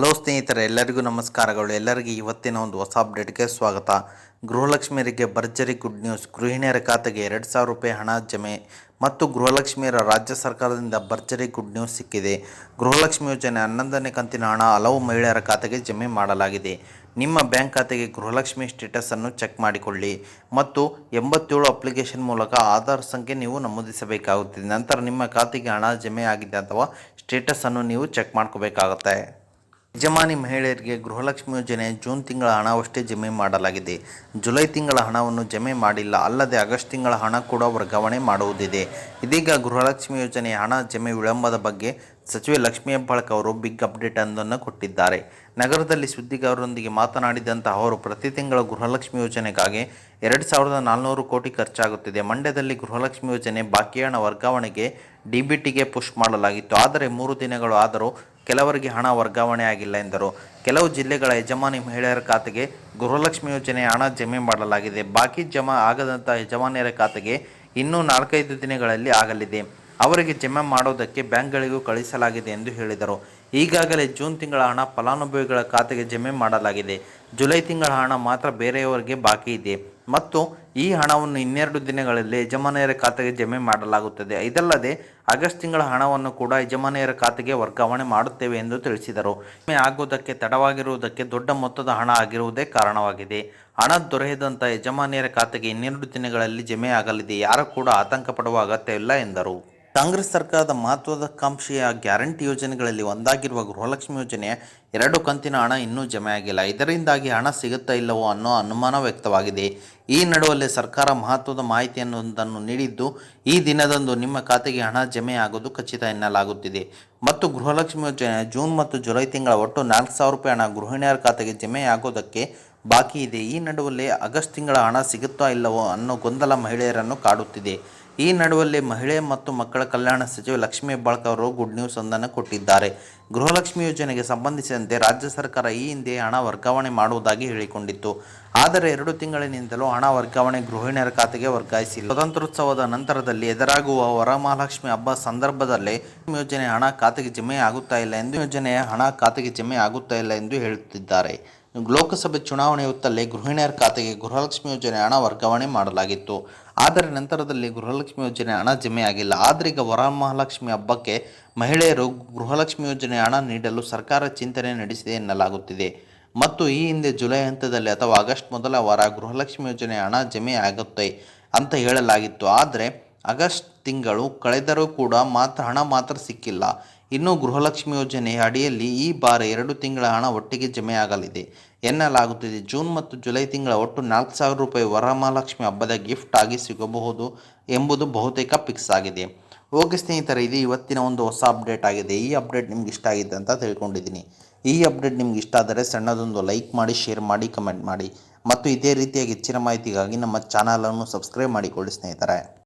Hello ಸ್ನೇಹಿತರೆ, ಎಲ್ಲರಿಗೂ ನಮಸ್ಕಾರಗಳು. ಎಲ್ಲರಿಗೂ ಇವತ್ತಿನ ಒಂದು ಹೊಸ ಅಪ್ಡೇಟ್ಗೆ ಸ್ವಾಗತ. ಗೃಹಲಕ್ಷ್ಮಿಯರಿಗೆ ಭರ್ಜರಿ ಗುಡ್ ನ್ಯೂಸ್. ಗೃಹಿಣಿಯರ ಖಾತೆಗೆ ಎರಡು ಸಾವಿರ ರೂಪಾಯಿ ಹಣ ಜಮೆ ಮತ್ತು ಗೃಹಲಕ್ಷ್ಮಿಯರ ರಾಜ್ಯ ಸರ್ಕಾರದಿಂದ ಭರ್ಜರಿ ಗುಡ್ ನ್ಯೂಸ್ ಸಿಕ್ಕಿದೆ. ಗೃಹಲಕ್ಷ್ಮಿ ಯೋಜನೆ ಹನ್ನೊಂದನೇ ಕಂತಿನ ಹಣ ಹಲವು ಮಹಿಳೆಯರ ಖಾತೆಗೆ ಜಮೆ ಮಾಡಲಾಗಿದೆ. ನಿಮ್ಮ ಬ್ಯಾಂಕ್ ಖಾತೆಗೆ ಗೃಹಲಕ್ಷ್ಮಿ ಸ್ಟೇಟಸನ್ನು ಚೆಕ್ ಮಾಡಿಕೊಳ್ಳಿ ಮತ್ತು ಎಂಬತ್ತೇಳು ಅಪ್ಲಿಕೇಶನ್ ಮೂಲಕ ಆಧಾರ್ ಸಂಖ್ಯೆ ನೀವು ನಮೂದಿಸಬೇಕಾಗುತ್ತದೆ. ನಂತರ ನಿಮ್ಮ ಖಾತೆಗೆ ಹಣ ಜಮೆ ಆಗಿದೆ ಅಥವಾ ಸ್ಟೇಟಸನ್ನು ನೀವು ಚೆಕ್ ಮಾಡ್ಕೋಬೇಕಾಗುತ್ತೆ. ಯಜಮಾನಿ ಮಹಿಳೆಯರಿಗೆ ಗೃಹಲಕ್ಷ್ಮಿ ಯೋಜನೆ ಜೂನ್ ತಿಂಗಳ ಹಣವಷ್ಟೇ ಜಮೆ ಮಾಡಲಾಗಿದೆ. ಜುಲೈ ತಿಂಗಳ ಹಣವನ್ನು ಜಮೆ ಮಾಡಿಲ್ಲ, ಅಲ್ಲದೆ ಆಗಸ್ಟ್ ತಿಂಗಳ ಹಣ ಕೂಡ ವರ್ಗಾವಣೆ ಮಾಡುವುದಿದೆ. ಇದೀಗ ಗೃಹಲಕ್ಷ್ಮಿ ಯೋಜನೆಯ ಹಣ ಜಮೆ ವಿಳಂಬದ ಬಗ್ಗೆ ಸಚಿವೆ ಲಕ್ಷ್ಮೀ ಹೆಬ್ಬಾಳ್ಕ ಅವರು ಬಿಗ್ ಅಪ್ಡೇಟ್ ಒಂದನ್ನು ಕೊಟ್ಟಿದ್ದಾರೆ. ನಗರದಲ್ಲಿ ಸುದ್ದಿಗಾರರೊಂದಿಗೆ ಮಾತನಾಡಿದಂತಹ ಅವರು, ಪ್ರತಿ ತಿಂಗಳ ಗೃಹಲಕ್ಷ್ಮಿ ಯೋಜನೆಗಾಗಿ ಎರಡು ಸಾವಿರದ ನಾಲ್ನೂರು ಕೋಟಿ ಖರ್ಚಾಗುತ್ತಿದೆ. ಮಂಡ್ಯದಲ್ಲಿ ಗೃಹಲಕ್ಷ್ಮಿ ಯೋಜನೆ ಬಾಕಿ ಹಣ ವರ್ಗಾವಣೆಗೆ ಡಿ ಬಿ ಟಿಗೆ ಪುಷ್ ಮಾಡಲಾಗಿತ್ತು. ಆದರೆ ಮೂರು ದಿನಗಳು ಆದರೂ ಕೆಲವರಿಗೆ ಹಣ ವರ್ಗಾವಣೆ ಆಗಿಲ್ಲ ಎಂದರು. ಕೆಲವು ಜಿಲ್ಲೆಗಳ ಯಜಮಾನಿ ಮಹಿಳೆಯರ ಖಾತೆಗೆ ಗೃಹಲಕ್ಷ್ಮಿ ಯೋಜನೆ ಹಣ ಜಮೆ ಮಾಡಲಾಗಿದೆ. ಬಾಕಿ ಜಮಾ ಆಗದಂಥ ಯಜಮಾನಿಯರ ಖಾತೆಗೆ ಇನ್ನೂ ನಾಲ್ಕೈದು ದಿನಗಳಲ್ಲಿ ಆಗಲಿದೆ. ಅವರಿಗೆ ಜಮೆ ಮಾಡೋದಕ್ಕೆ ಬ್ಯಾಂಕ್ಗಳಿಗೂ ಕಳಿಸಲಾಗಿದೆ ಎಂದು ಹೇಳಿದರು. ಈಗಾಗಲೇ ಜೂನ್ ತಿಂಗಳ ಹಣ ಫಲಾನುಭವಿಗಳ ಖಾತೆಗೆ ಜಮೆ ಮಾಡಲಾಗಿದೆ. ಜುಲೈ ತಿಂಗಳ ಹಣ ಮಾತ್ರ ಬೇರೆಯವರಿಗೆ ಬಾಕಿ ಇದೆ. ಮತ್ತು ಈ ಹಣವನ್ನು ಇನ್ನೆರಡು ದಿನಗಳಲ್ಲಿ ಯಜಮಾನಿಯರ ಖಾತೆಗೆ ಜಮೆ ಮಾಡಲಾಗುತ್ತದೆ. ಇದಲ್ಲದೆ ಆಗಸ್ಟ್ ತಿಂಗಳ ಹಣವನ್ನು ಕೂಡ ಯಜಮಾನಿಯರ ಖಾತೆಗೆ ವರ್ಗಾವಣೆ ಮಾಡುತ್ತೇವೆ ಎಂದು ತಿಳಿಸಿದರು. ಜಮೆ ಆಗುವುದಕ್ಕೆ ತಡವಾಗಿರುವುದಕ್ಕೆ ದೊಡ್ಡ ಮೊತ್ತದ ಹಣ ಆಗಿರುವುದೇ ಕಾರಣವಾಗಿದೆ. ಹಣ ದೊರೆಯದಂಥ ಯಜಮಾನಿಯರ ಖಾತೆಗೆ ಇನ್ನೆರಡು ದಿನಗಳಲ್ಲಿ ಜಮೆ ಆಗಲಿದೆ. ಯಾರು ಕೂಡ ಆತಂಕ ಪಡುವ ಅಗತ್ಯವಿಲ್ಲ ಎಂದರು. ಕಾಂಗ್ರೆಸ್ ಸರ್ಕಾರದ ಮಹತ್ವಾಕಾಂಕ್ಷೆಯ ಗ್ಯಾರಂಟಿ ಯೋಜನೆಗಳಲ್ಲಿ ಒಂದಾಗಿರುವ ಗೃಹಲಕ್ಷ್ಮಿ ಯೋಜನೆಯ ಎರಡು ಕಂತಿನ ಹಣ ಇನ್ನೂ ಜಮೆ ಆಗಿಲ್ಲ. ಇದರಿಂದಾಗಿ ಹಣ ಸಿಗುತ್ತಾ ಇಲ್ಲವೋ ಅನ್ನೋ ಅನುಮಾನ ವ್ಯಕ್ತವಾಗಿದೆ. ಈ ನಡುವಲ್ಲಿ ಸರ್ಕಾರ ಮಹತ್ವದ ಮಾಹಿತಿಯನ್ನೊಂದನ್ನು ನೀಡಿದ್ದು, ಈ ದಿನದಂದು ನಿಮ್ಮ ಖಾತೆಗೆ ಹಣ ಜಮೆ ಆಗೋದು ಖಚಿತ ಎನ್ನಲಾಗುತ್ತಿದೆ. ಮತ್ತು ಗೃಹಲಕ್ಷ್ಮಿ ಯೋಜನೆ ಜೂನ್ ಮತ್ತು ಜುಲೈ ತಿಂಗಳ ಒಟ್ಟು ನಾಲ್ಕು ಸಾವಿರ ರೂಪಾಯಿ ಹಣ ಗೃಹಿಣಿಯರ ಖಾತೆಗೆ ಜಮೆ ಆಗೋದಕ್ಕೆ ಬಾಕಿ ಇದೆ. ಈ ನಡುವಲ್ಲೇ ಆಗಸ್ಟ್ ತಿಂಗಳ ಹಣ ಸಿಗುತ್ತಾ ಇಲ್ಲವೋ ಅನ್ನೋ ಗೊಂದಲ ಮಹಿಳೆಯರನ್ನು ಕಾಡುತ್ತಿದೆ. ಈ ನಡುವಲ್ಲಿ ಮಹಿಳೆ ಮತ್ತು ಮಕ್ಕಳ ಕಲ್ಯಾಣ ಸಚಿವ ಲಕ್ಷ್ಮೀ ಬಾಳ್ಕ ಅವರು ಗುಡ್ ನ್ಯೂಸ್ ಒಂದನ್ನು ಕೊಟ್ಟಿದ್ದಾರೆ. ಗೃಹಲಕ್ಷ್ಮಿ ಯೋಜನೆಗೆ ಸಂಬಂಧಿಸಿದಂತೆ ರಾಜ್ಯ ಸರ್ಕಾರ ಈ ಹಿಂದೆ ಹಣ ವರ್ಗಾವಣೆ ಮಾಡುವುದಾಗಿ ಹೇಳಿಕೊಂಡಿತ್ತು. ಆದರೆ ಎರಡು ತಿಂಗಳಿನಿಂದಲೂ ಹಣ ವರ್ಗಾವಣೆ ಗೃಹಿಣಿಯರ ಖಾತೆಗೆ ವರ್ಗಾಯಿಸಿಲ್ಲ. ಸ್ವತಂತ್ರೋತ್ಸವದ ನಂತರದಲ್ಲಿ ಎದುರಾಗುವ ವರಮಹಾಲಕ್ಷ್ಮಿ ಹಬ್ಬ ಸಂದರ್ಭದಲ್ಲೇ ಯೋಜನೆ ಹಣ ಖಾತೆಗೆ ಜಮೆ ಆಗುತ್ತಾ ಇಲ್ಲ ಎಂದು ಯೋಜನೆಯ ಹಣ ಖಾತೆಗೆ ಜಮೆ ಆಗುತ್ತಾ ಇಲ್ಲ ಎಂದು ಹೇಳುತ್ತಿದ್ದಾರೆ. ಲೋಕಸಭೆ ಚುನಾವಣೆ ಹೊತ್ತಲ್ಲೇ ಗೃಹಿಣಿಯರ ಖಾತೆಗೆ ಗೃಹಲಕ್ಷ್ಮಿ ಯೋಜನೆ ಹಣ ವರ್ಗಾವಣೆ ಮಾಡಲಾಗಿತ್ತು. ಆದರೆ ನಂತರದಲ್ಲಿ ಗೃಹಲಕ್ಷ್ಮಿ ಯೋಜನೆ ಹಣ ಜಮೆಯಾಗಿಲ್ಲ. ಆದರೆ ಈಗ ವರಮಹಾಲಕ್ಷ್ಮಿ ಹಬ್ಬಕ್ಕೆ ಮಹಿಳೆಯರು ಗೃಹಲಕ್ಷ್ಮಿ ಯೋಜನೆ ಹಣ ನೀಡಲು ಸರ್ಕಾರ ಚಿಂತನೆ ನಡೆಸಿದೆ ಎನ್ನಲಾಗುತ್ತಿದೆ. ಮತ್ತು ಈ ಹಿಂದೆ ಜುಲೈ ಹಂತದಲ್ಲಿ ಅಥವಾ ಆಗಸ್ಟ್ ಮೊದಲ ವಾರ ಗೃಹಲಕ್ಷ್ಮಿ ಯೋಜನೆ ಹಣ ಜಮೆ ಆಗುತ್ತೆ ಅಂತ ಹೇಳಲಾಗಿತ್ತು. ಆದರೆ ಆಗಸ್ಟ್ ತಿಂಗಳು ಕಳೆದರೂ ಕೂಡ ಮಾತ್ರ ಹಣ ಮಾತ್ರ ಸಿಕ್ಕಿಲ್ಲ. ಇನ್ನು ಗೃಹಲಕ್ಷ್ಮಿ ಯೋಜನೆ ಅಡಿಯಲ್ಲಿ ಈ ಬಾರಿ ಎರಡು ತಿಂಗಳ ಹಣ ಒಟ್ಟಿಗೆ ಜಮೆಯಾಗಲಿದೆ. ಎನ್ನಲಾಗುತ್ತಿದೆ. ಜೂನ್ ಮತ್ತು ಜುಲೈ ತಿಂಗಳ ಒಟ್ಟು ನಾಲ್ಕು ಸಾವಿರ ರೂಪಾಯಿ ವರಮಹಾಲಕ್ಷ್ಮಿ ಹಬ್ಬದ ಗಿಫ್ಟ್ ಆಗಿ ಸಿಗಬಹುದು ಎಂಬುದು ಬಹುತೇಕ ಫಿಕ್ಸ್ ಆಗಿದೆ. ಓಕೆ ಸ್ನೇಹಿತರೆ, ಇದು ಇವತ್ತಿನ ಒಂದು ಹೊಸ ಅಪ್ಡೇಟ್ ಆಗಿದೆ. ಈ ಅಪ್ಡೇಟ್ ನಿಮ್ಗೆ ಇಷ್ಟ ಆಗಿದೆ ಅಂತ ತಿಳ್ಕೊಂಡಿದ್ದೀನಿ. ಈ ಅಪ್ಡೇಟ್ ನಿಮ್ಗೆ ಇಷ್ಟ ಆದರೆ ಸಣ್ಣದೊಂದು ಲೈಕ್ ಮಾಡಿ, ಶೇರ್ ಮಾಡಿ, ಕಮೆಂಟ್ ಮಾಡಿ. ಮತ್ತು ಇದೇ ರೀತಿಯಾಗಿ ಹೆಚ್ಚಿನ ಮಾಹಿತಿಗಾಗಿ ನಮ್ಮ ಚಾನಲನ್ನು ಸಬ್ಸ್ಕ್ರೈಬ್ ಮಾಡಿಕೊಳ್ಳಿ ಸ್ನೇಹಿತರೆ.